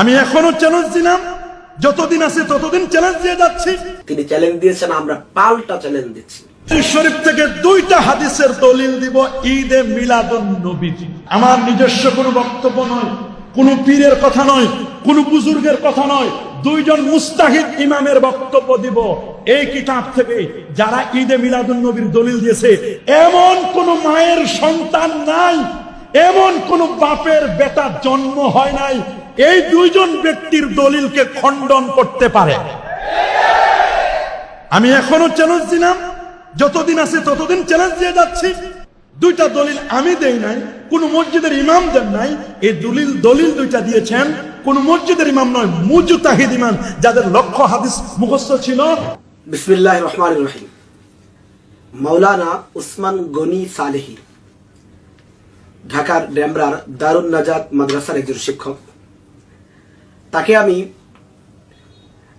আমি এখনও চ্যালেঞ্জ দিলাম। যতদিন আছে ততদিন চ্যালেঞ্জ দিয়ে যাচ্ছি। তিনি চ্যালেঞ্জ দিয়েছেন আমরা পাল্টা চ্যালেঞ্জ দিচ্ছি। শরীফ থেকে দুইটা হাদিসের দলিল দিব ঈদে মিলাদুন নবীজি। আমার নিজস্ব কোনো বক্তব্য নয় কোন পীরের কথা নয় কোন বুজুর্গের কথা নয়। দুইজন মুস্তাহিদ ইমামের বক্তব্য দিব। এই কিতাব থেকে যারা ঈদে মিলাদুন নবীর দলিল দিয়েছে এমন কোন মায়ের সন্তান নাই এমন কোন বাপের বেটা জন্ম হয় নাই এই দুইজন ব্যক্তির দলিলকে খণ্ডন করতে পারে। আমি এখনও চ্যালেঞ্জ দিলাম। যতদিন আছে ততদিন চ্যালেঞ্জ দিয়ে যাচ্ছি। দুইটা দলিল আমি দেই নাই, কোন মসজিদের ইমাম দেন নাই। এই দলিল দলিল দুইটা দিয়েছেন। কোন মসজিদের ইমাম নয়, মুজুতাহিদ ইমাম, যাদের লক্ষ্য হাদিস মুখস্থ ছিল। বিসমিল্লাহ রহমান রহিম। মাওলানা উসমান গনি সালেহি, ঢাকার ডেমরার দারুণ নাজাদ মাদ্রাসার একজন শিক্ষক। তাকে আমি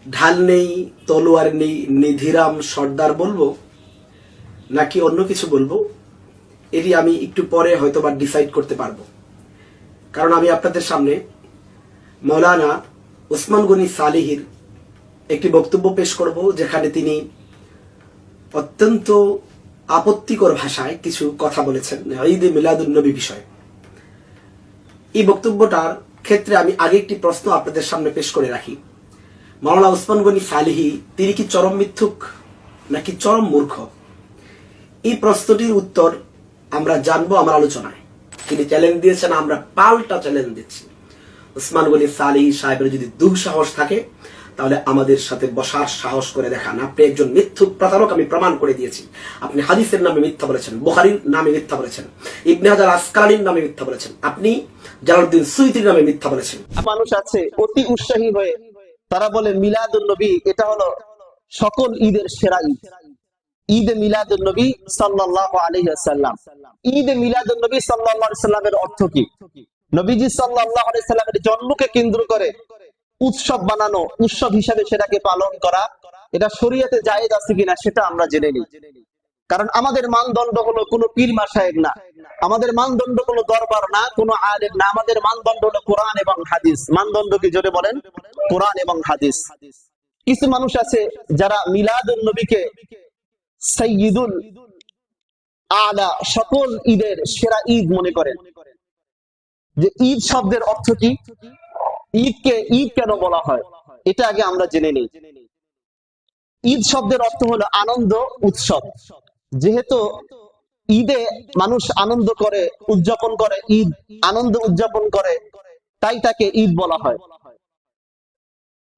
ঢাল নেই, তলোয়ার নেই, নিধিরাম, সর্দার বলব, নাকি অন্য কিছু বলব, এটি আমি একটু পরে হয়তো বা ডিসাইড করতে পারব। কারণ আমি আপনাদের সামনে মৌলানা উসমান গনি সালিহির একটি বক্তব্য পেশ করব, যেখানে তিনি অত্যন্ত আপত্তিকর ভাষায় কিছু কথা বলেছেন ঈদ মিলাদুল নবী বিষয়ে। এই বক্তব্যটার ক্ষেত্রে আমি আগে একটি প্রশ্ন আপনাদের সামনে পেশ করে রাখি। মাওলানা ওসমান গনি সালিহি, তিনি কি চরম মিথ্যুক নাকি চরম মূর্খ? এই প্রশ্নটির উত্তর আমরা জানব আমার আলোচনায়। তিনি চ্যালেঞ্জ দিয়েছেন, আমরা পাল্টা চ্যালেঞ্জ দিচ্ছি। ওসমান গনি সালিহি সাহেবের যদি দুঃসাহস থাকে তাহলে আমাদের সাথে বসার সাহস করে দেখান আপনি একজন মিথ্যুক প্রতারক, আমি প্রমাণ করে দিয়েছি। আপনি হাদিসের নামে মিথ্যা বলেছেন, বুখারির নামে মিথ্যা বলেছেন, ইবনে হাজার আসকালানির নামে মিথ্যা বলেছেন। আপনি জালালউদ্দিন সুইতির নামে মিথ্যা বলেছেন। মানুষ আছে অতি উৎসাহী হয়ে তারা বলে মিলাদুল নবী, এটা হলো সকল ঈদের সেরা ঈদ। ঈদ মিলাদুল নবী সাল্লাল্লাহু আলাইহি ওয়াসাল্লাম। ঈদ মিলাদুল নবী সাল্লাল্লাহু আলাইহি সাল্লামের অর্থ কি? নবীজি সাল্লাল্লাহু আলাইহি সাল্লামের জন্মকে কেন্দ্র করে উৎসব বানানো, উৎসব হিসাবে সেটাকে পালন করা, এটা শরীয়তে জায়েজ আছে কিনা সেটা আমরা জেনে নিই। কারণ আমাদের মানদণ্ড হলো কোনো পীর মাসায়েব না। আমাদের মানদণ্ড কোনো দরবার না, কোনো আলেম না। আমাদের মানদণ্ড হলো কোরআন এবং হাদিস। মানদণ্ড কি জোরে বলেন? কোরআন এবং হাদিস। কিছু মানুষ আছে যারা মিলাদুল নবীকে সৈয়দুল আলা সকল ঈদের সেরা ঈদ মনে করেন। যে ঈদ শব্দের অর্থ কি? ঈদকে, ঈদ কেন বলা হয়? এটা আগে আমরা জেনে নিই। ঈদ শব্দের অর্থ হলো আনন্দ, উৎসব। যেহেতু ঈদে মানুষ আনন্দ করে, উদযাপন করে, ঈদ আনন্দ উদযাপন করে, তাই তাকে ঈদ বলা হয়।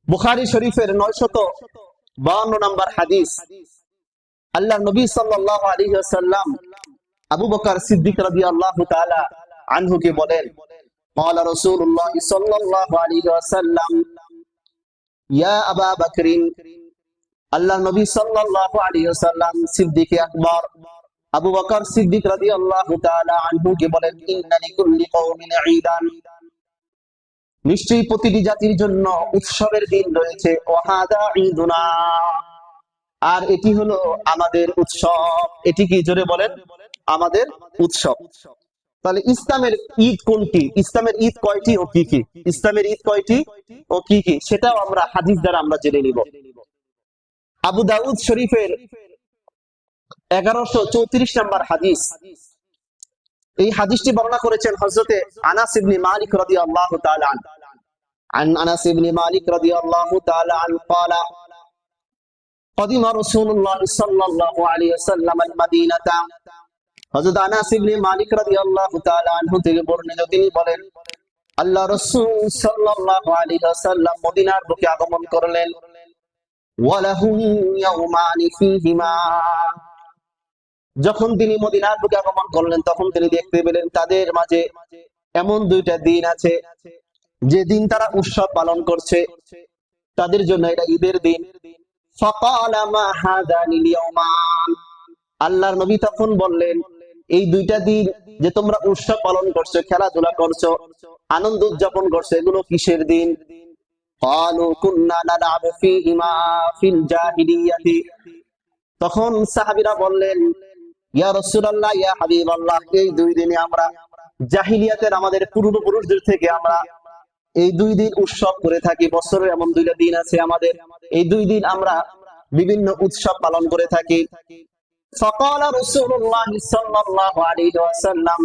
বুখারি শরীফের নয়শত বাউন্ন নম্বর হাদিস আল্লাহ নবী সাল্লাল্লাহু আলাইহি ওয়াসাল্লাম আবু বকর সিদ্দিক রাদিয়াল্লাহু তাআলা আনহুকে বলেন قال رسول الله صلى الله عليه وسلم يا أبا بكر আল্লাহ নবী সাল্লাল্লাহু আলাইহি ওয়াসাল্লাম সিদ্দিক আকবর আবু বকর সিদ্দিক রাদিয়াল্লাহু তাআলা আনহু কে বলেন ইন্না লিকুল্লি কওমিন ঈদান নিশ্চয়ই প্রতিটি জাতির জন্য উৎসবের দিন রয়েছে ওয়াহাদা ঈদুনা আর এটি হলো আমাদের উৎসব এটি কি জোরে বলেন আমাদের উৎসব তাহলে ইসলামের ঈদ কোনটি ইসলামের ঈদ কয়টি ও কি কি ইসলামের ঈদ কয়টি ও কি কি সেটাও আমরা হাদিস দ্বারা আমরা জেনে নিব আবু দাউদ শরীফের এগারোশো চৌত্রিশ নম্বর হাদিস এই হাদিসটি বর্ণনা করেছেন হজরতে আনাস ইবনে মালিক রাদিয়াল্লাহু তাআলা আন عن انس بن مالك رضي الله تعالى عنه قال قدم رسول الله صلى الله عليه وسلم المدينة হযরত আনাস ইবনে মালিক রাদিয়াল্লাহু তাআলা আনহু থেকে বর্ণিত, তিনি বলেন, আল্লাহ রাসূল সাল্লাল্লাহু আলাইহি ওয়াসাল্লাম মদিনার বুকে আগমন করলেন। ওয়ালাহুম ফীহিমা। যখন তিনি মদিনার বুকে আগমন করলেন, তখন তিনি দেখতে পেলেন তাদের মাঝে এমন দুইটা দিন আছে, যে দিন তারা উৎসব পালন করছে। তাদের জন্য এটা ঈদের দিন। আল্লাহর নবী তখন বললেন এই দুইটা দিন যে তোমরা উৎসব পালন করছ, খেলাধুলা করছ, আনন্দ উদযাপন করছ, এগুলো কিসের দিন? তখন সাহাবিরা বললেন, ইয়া রসুল্লাহ ইয়া হাবিব আল্লাহ এই দুই দিনে আমরা জাহিলিয়াতের আমাদের পূর্বপুরুষদের থেকে আমরা এই দুই দিন উৎসব করে থাকি। বছরের এমন দুইটা দিন আছে আমাদের। এই দুই দিন আমরা বিভিন্ন উৎসব পালন করে থাকি। فقال رسول الله صلى الله عليه وسلم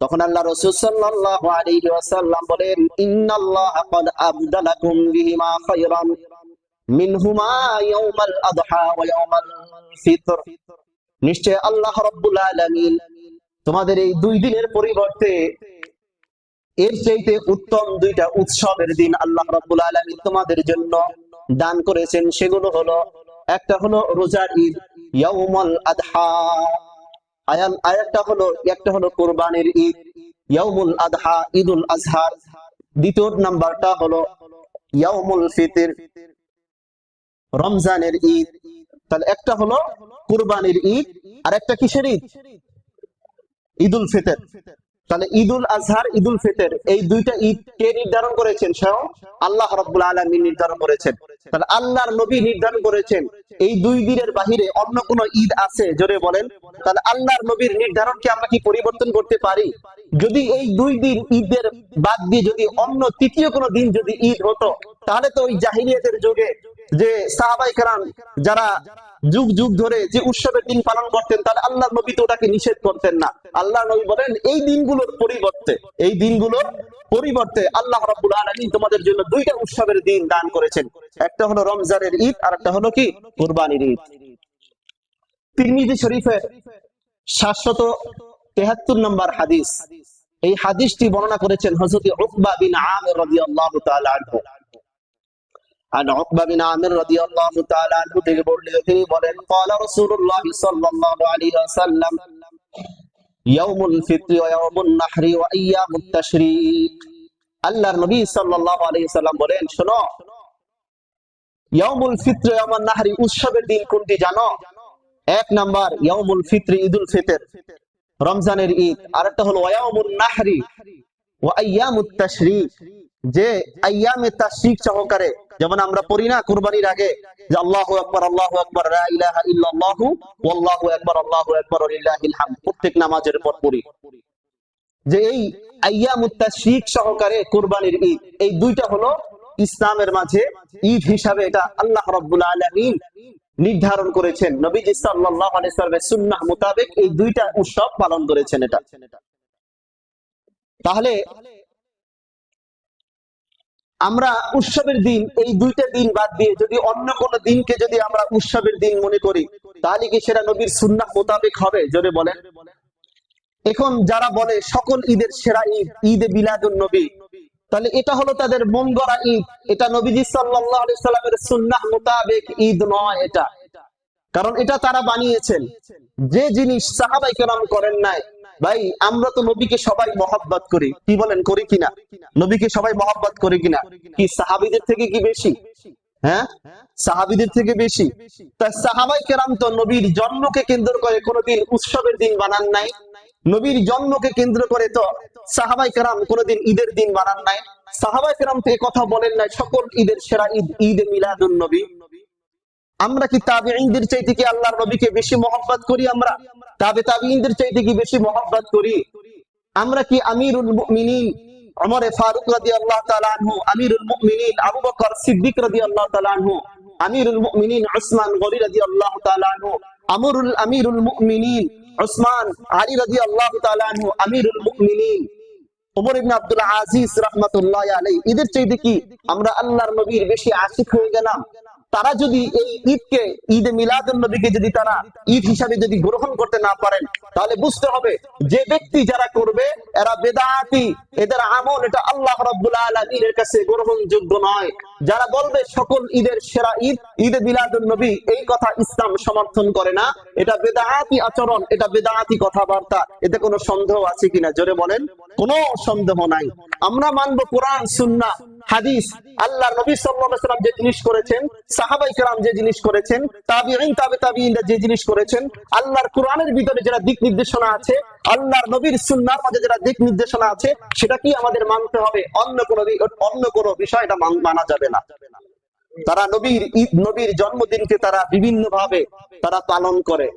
তখন আল্লাহ রসুল সাল্লাল্লাহু আলাইহি ওয়াসাল্লাম বলেন ইন্নাল্লাহা ক্বাদ আবদালাকুম বিহিমা খায়রান মিনহুমা ইয়াউমাল আদহা ওয়া ইয়াউমাল ফিতর নিশ্চয় আল্লাহ রাব্বুল আলামিন তোমাদের এই দুই দিনের পরিবর্তে এর চাইতে উত্তম দুইটা উৎসবের দিন আল্লাহ রাব্বুল আলামিন তোমাদের জন্য দান করেছেন সেগুলো হলো একটা হলো রোজার ঈদ ইয়াউমুল আদহা। আয়াল, আয়াতটা হলো, একটা হলো কোরবানির ঈদ। ইয়াউমুল আদহা, ঈদুল আজহার দ্বিতীয় নাম্বারটা হলো ইয়াউমুল ফিতর, রমজানের ঈদ। তাহলে একটা হলো কুরবানির ঈদ আর একটা কিসের ঈদ? ঈদুল ফিতর। তাহলে ঈদুল আজহার, ঈদুল ফিতর, এই দুইটা ঈদ কে নির্ধারণ করেছেন স্বয়ং? আল্লাহ রাব্বুল আলামিন নির্ধারণ করেছেন। তাহলে আল্লাহর নবী নির্ধারণ করেছেন। এই দুই দিনের বাহিরে অন্য কোন ঈদ আছে? জোরে বলেন। তাহলে আল্লাহর নবীর নির্ধারণকে আমরা কি পরিবর্তন করতে পারি? যদি এই দুই দিন ঈদের বাদ দিয়ে যদি অন্য তৃতীয় কোনো দিন যদি ঈদ হতো, তাহলে তো ওই জাহিলিয়াতের যুগে যে সাহাবাই কারাম যারা যুগ যুগ ধরে যে উৎসবের দিন পালন করতেন, তাহলে আল্লাহ নবী তো ওটাকে নিষেধ করতেন না। আল্লাহ নবী বলেন, এই দিনগুলোর পরিবর্তে, এই দিনগুলোর পরিবর্তে আল্লাহ রাব্বুল আলামিন তোমাদের জন্য দুইটা উৎসবের দিন দান করেছেন। একটা হলো রমজানের ঈদ, আর একটা হলো কি? কুরবানির ঈদ। তিরমিজি শরীফের সাতশত তেহাত্তর নম্বর হাদিস। এই হাদিসটি বর্ণনা করেছেন হযরত উকবা বিন আমির রাদিয়াল্লাহু তাআলা আনহু। عن عقبة بن عامر رضي الله تعالى عنه থেকে বর্ণিত তিনি বলেন قال رسول الله صلى الله عليه وسلم يوم الفطر ويوم النحر وأيام التشريق আল্লাহর নবী সাল্লাল্লাহু আলাইহি সাল্লাম বলেন শোনো ইয়াউমুল ফিত্র ইয়াউমুন নাহরি উৎসবের দিন কোনটি জানো এক নাম্বার ইয়াউমুল ফিত্র ঈদুল ফিতর রমজানের ঈদ আরেকটা হলো ওয়ায়াউমুন নাহরি ওয়া আইয়ামুত তাশরিক যে আইয়ামে তাশরিক সহকারে, যেমন আমরা পড়ি না কুরবানির আগে, যে আল্লাহু আকবার আল্লাহু আকবার, লা ইলাহা ইল্লাল্লাহু, ওয়াল্লাহু আকবার, আল্লাহু আকবার প্রত্যেক নামাজের পর পড়ি। যে এই তাশরিক সহকারে কুরবানির ঈদ, এই দুইটা হলো ইসলামের মাঝে ঈদ হিসাবে এটা আল্লাহ রাব্বুল আলামিন নির্ধারণ করেছেন। নবীজি সাল্লাল্লাহু আলাইহি সুন্নাহ মোতাবেক এই দুইটা উৎসব পালন করেছেন এটা। তাহলে আমরা উৎসবের দিন, এই দুইটা দিন বাদ দিয়ে যদি অন্য কোন দিনকে যদি আমরা উৎসবের দিন মনে করি, তাহলে কি সেটা নবীর সুন্নাহ মোতাবেক হবে? যদি বলেন। এখন যারা বলে সকল ঈদের সেরা ঈদ, ঈদে বিলাদুন নবী, তাহলে এটা হলো তাদের মন গড়া ঈদ। এটা নবীজি সাল্লামের সুন্নাহ মোতাবেক ঈদ নয় এটা। কারণ এটা তারা বানিয়েছেন। যে জিনিস সাহাবাই কেরাম করেন নাই ভাই, আমরা তো নবীকে সবাই মহব্বত করি। কি বলেন, করি কিনা? নবীকে সবাই মহব্বত করি কিনা? কি সাহাবিদের থেকে কি বেশি? হ্যাঁ? সাহাবিদের থেকে বেশি? তা সাহাবাই কেরাম তো নবীর জন্মকে কেন্দ্র করে কোনোদিন উৎসবের দিন বানান নাই। নবীর জন্মকে কেন্দ্র করে তো সাহাবাই কেরাম কোনোদিন ঈদের দিন বানান নাই। সাহাবাই কেরাম তো কথা বলেন নাই, সকল ঈদের সেরা ঈদ ঈদ মিলাদুল নবী। আমরা কি তাবিঈনদের চাইতে কি আল্লাহর নবীকে বেশি মহব্বত করি আমরা? তাবে তাবিঈনদের চাইতে কি বেশি মহব্বত করি? আমরা কি আমিরুল মুমিনিন, ওমরে ফারুক রাদিয়াল্লাহু তাআলা আনহু, আমিরুল মুমিনিন, আবু বকর সিদ্দিক রাদিয়াল্লাহু তাআলা আনহু, আমিরুল মুমিনিন, উসমান গনি রাদিয়াল্লাহু তাআলা আনহু, আমরুল আমিরুল মুমিনিন, উসমান আলী রাদিয়াল্লাহু তাআলা আনহু, আমিরুল মুমিনিন, ওমর ইবনে আব্দুল আজিজ রাহমাতুল্লাহি আলাইহি। এদের চাইতে কি আমরা আল্লাহর নবীর বেশি আশিক হয়ে গেলাম? তারা যদি এই ঈদকে, ঈদে মিলাদুন নবীকে যদি তারা ঈদ হিসাবে যদি গ্রহণ করতে না পারেন, তাহলে বুঝতে হবে যে ব্যক্তি যারা করবে, এরা বেদাতি, এদের আমল এটা আল্লাহ আলামিনের কাছে গ্রহণযোগ্য নয়। যারা বলবে সকল ঈদের সেরা ঈদ, ঈদে মিলাদুন নবী, এই কথা ইসলাম সমর্থন করে না। এটা বেদাতি আচরণ, এটা বেদাতি কথাবার্তা। এতে কোনো সন্দেহ আছে কিনা? জোরে বলেন। কোনো সন্দেহ নাই। আমরা মানব কোরআন, সুন্নাহ, হাদিস, আল্লাহ নবী ওয়াসাল্লাম যে জিনিস করেছেন যে জিনিস করেছেন তাবে যে জিনিস করেছেন, আল্লাহর কোরআনের ভিতরে দিক নির্দেশনা আছে, আল্লাহর নবীর দিক নির্দেশনা আছে সেটা কি আমাদের মানতে হবে। অন্য কোনো অন্য কোনো বিষয় এটা মানা যাবে না। তারা নবীর নবীর জন্মদিনকে তারা বিভিন্ন ভাবে তারা পালন করে।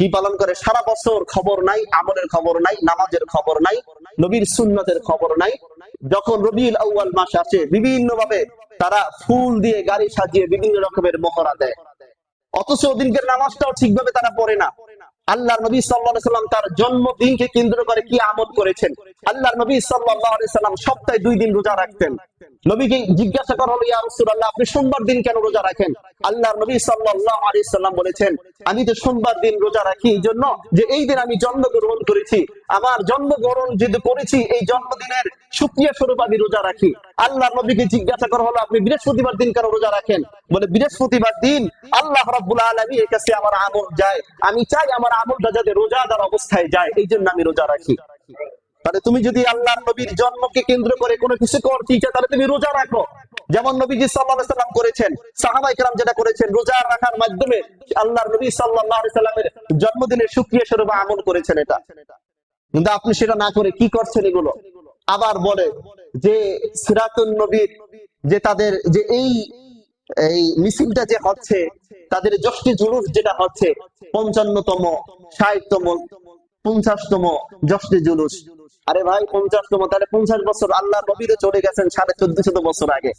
কি পালন করে? সারা বছর খবর নাই, আমলের খবর নাই, নামাজের খবর নাই, নবীর সুন্নতের খবর নাই। যখন রবিউল আউয়াল মাস আসে বিভিন্ন ভাবে তারা ফুল দিয়ে গাড়ি সাজিয়ে বিভিন্ন রকমের মহড়া দেয়। অথচ ওদিনকের নামাজটাও ঠিকভাবে তারা পড়ে না। আল্লাহ নবী সাল্লাম তার জন্মদিনকে কেন্দ্র করে কি আমল করেছেন? আল্লাহ নবী সাল্লাম সপ্তাহে দুই দিন রোজা রাখতেন। নবীকে জিজ্ঞাসা করা হলো, ইয়া রাসূলুল্লাহ, আপনি সোমবার দিন কেন রোজা রাখেন? আল্লাহ নবী সাল্লাল্লাহু আলাইহি সাল্লাম বলেছেন, আমি তো সোমবার দিন রোজা রাখি, এই জন্য যে এই দিন আমি জন্মগ্রহণ করেছি, আমার জন্মগ্রহণ যেহেতু করেছি, এই জন্মদিনের শুকরিয়া স্বরূপ আমি রোজা রাখি। আল্লাহ নবীকে জিজ্ঞাসা করা হলো, আপনি বৃহস্পতিবার দিন কেন রোজা রাখেন? বলে, বৃহস্পতিবার দিন আল্লাহ রাব্বুল আলামিন এর কাছে আমার আমল যায়। আমি চাই আমার আমলটা যাতে রোজাদার অবস্থায় যায়, এই জন্য আমি রোজা রাখি। তাহলে তুমি যদি আল্লাহর নবীর জন্মকে কেন্দ্র করে কোনো কিছু করতে ইচ্ছা তাহলে তুমি রোজা রাখো। যেমন নবীজি সাল্লাল্লাহু সাল্লাম করেছেন সাহাবায়ে কেরাম যেটা করেছেন, রোজা রাখার মাধ্যমে আল্লাহর নবী সাল্লামের জন্মদিনের শুকরিয়া স্বরূপ আমল করেছেন এটা। কিন্তু আপনি সেটা না করে কি করছেন এগুলো? আবার বলে যে সিরাতুন নবীর যে তাদের যে এই এই মিছিলটা যে হচ্ছে, তাদের যষ্টি জুলুস যেটা হচ্ছে, পঞ্চান্নতম, ষাটতম, পঞ্চাশতম যষ্টি জুলুস। আরে ভাই পঞ্চাশতম তাহলে পঞ্চাশ বছর আল্লাহ নবীরে চলে গেছেন সাড়ে চোদ্দ শত বছর আগে।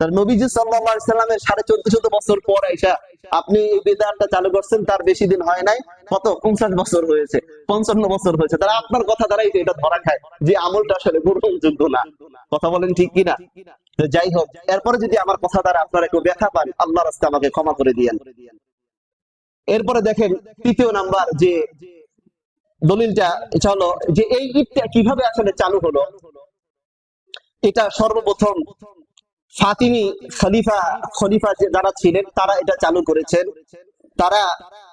তার নবীজি সাল্লামের সাড়ে চোদ্দ শত বছর পর এসা আপনি এই বেদারটা চালু করছেন, তার বেশি দিন হয় নাই। কত? পঞ্চাশ বছর হয়েছে। পঞ্চান্ন বছর হয়েছে। তারা আপনার কথা দ্বারাই তো এটা ধরা খায় যে আমলটা আসলে গ্রহণযোগ্য না। কথা বলেন ঠিক কিনা? যাই হোক, এরপরে যদি আমার কথা দ্বারা আপনারা কেউ ব্যথা পান আল্লাহ রাস্তা আমাকে ক্ষমা করে দিয়েন। এরপরে দেখেন, তৃতীয় নাম্বার যে দলিলটা, এটা হলো যে এই ঈদটা কীভাবে আসলে চালু হলো? এটা সর্বপ্রথম ফাতিমি খলিফা খলিফা যে যারা ছিলেন, তারা এটা চালু করেছেন। তারা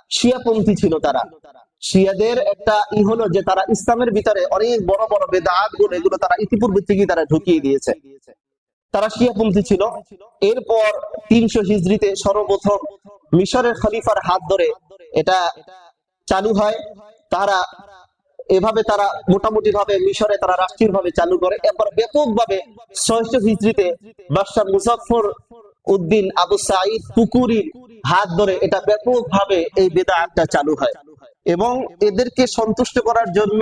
শিয়াপন্থী ছিল তারা। শিয়াদের একটা ই হলো যে তারা ইসলামের ভিতরে অনেক বড় বড় বেদাতগুলো এগুলো তারা ইতিপূর্বে থেকেই তারা ঢুকিয়ে দিয়েছে। তারা শিয়াপন্থী ছিল। এরপর তিনশো হিজড়িতে সর্বপ্রথম মিশরের খলিফার হাত ধরে এটা চালু হয়। তারা এভাবে তারা মোটামুটি ভাবে মিশরে তারা রাষ্ট্রীয় ভাবে চালু করে। এরপর ব্যাপক ভাবে ছয়শো হিজড়িতে বাদশাহ মুজফর উদ্দিন আবু সাঈদ পুকুরির হাত ধরে এটা ব্যাপক ভাবে এই বেদাটা চালু হয়। এবং এদেরকে সন্তুষ্ট করার জন্য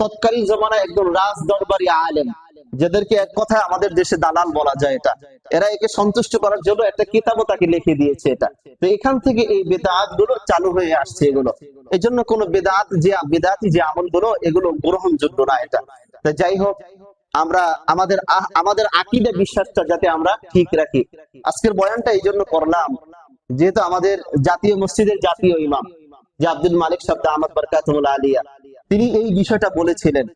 তৎকালীন জমানায় একজন রাজ দরবারি আলেম যাদেরকে এক কথায় আমাদের দেশে দালাল বলা যায় এটা। এরা একে সন্তুষ্ট করার জন্য একটা কিতাবও তাকে লিখে দিয়েছে এটা। তো এখান থেকে এই বেদাতগুলো চালু হয়ে আসছে এগুলো। এই জন্য কোন বেদাত যে বেদাতি যে আমলগুলো এগুলো গ্রহণযোগ্য না এটা। যাই হোক, আমরা আমাদের আমাদের আকিদা বিশ্বাসটা যাতে আমরা ঠিক রাখি। আজকের বয়ানটা এই জন্য করলাম, যেহেতু আমাদের জাতীয় মসজিদের জাতীয় ইমাম, যে আব্দুল মালিক শব্দ আহমদ বরকাতুল আলিয়া। তিনি এই বিষয়টা বলেছিলেন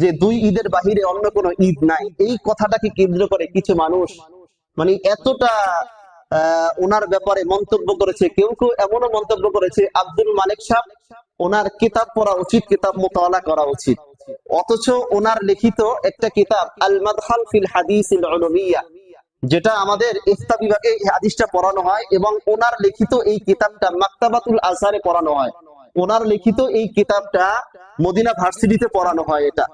যে দুই ঈদের বাহিরে অন্য কোনো ঈদ নাই। এই কথাটাকে কেন্দ্র করে কিছু মানুষ মানে এতটা ওনার ব্যাপারে মন্তব্য করেছে, কেউ কেউ এমনও মন্তব্য করেছে, আব্দুল মালিক সাহেব ওনার কিতাব পড়া উচিত, কিতাব মোতালা করা উচিত। অথচ ওনার লিখিত একটা কিতাব আল মাদখাল ফিল হাদিস যেটা আমাদের ইফতা বিভাগে হাদিসটা পড়ানো হয় এবং ওনার লিখিত এই কিতাবটা মাক্তাবাতুল আজহারে পড়ানো হয়। ওনার লিখিত এই কিতাবটা মদিনা ভার্সিটিতে পড়ানো হয় এটা।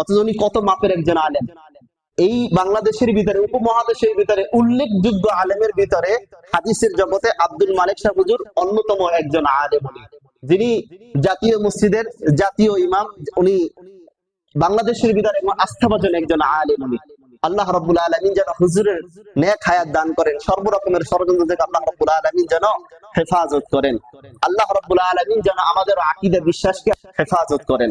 অথচ উনি কত মাপের একজন আলেম। এই বাংলাদেশের ভিতরে, উপমহাদেশের ভিতরে, উল্লেখযোগ্য আলেমের ভিতরে হাদিসের জগতে আব্দুল মালিক শাহ হুজুর অন্যতম একজন আলেম যিনি জাতীয় মসজিদের জাতীয় ইমাম, উনি বাংলাদেশের ভিতরে আস্থাভাজন একজন আলেম উনি। আল্লাহ রব্বুল আলমিন যেন হুজুরের নেক হায়াত দান করেন, সর্বরকমের ষড়যন্ত্র থেকে আল্লাহ রব্বুল আলমিন যেন হেফাজত করেন। আল্লাহ রব্বুল আলমিন যেন আমাদের আকিদা বিশ্বাসকে হেফাজত করেন।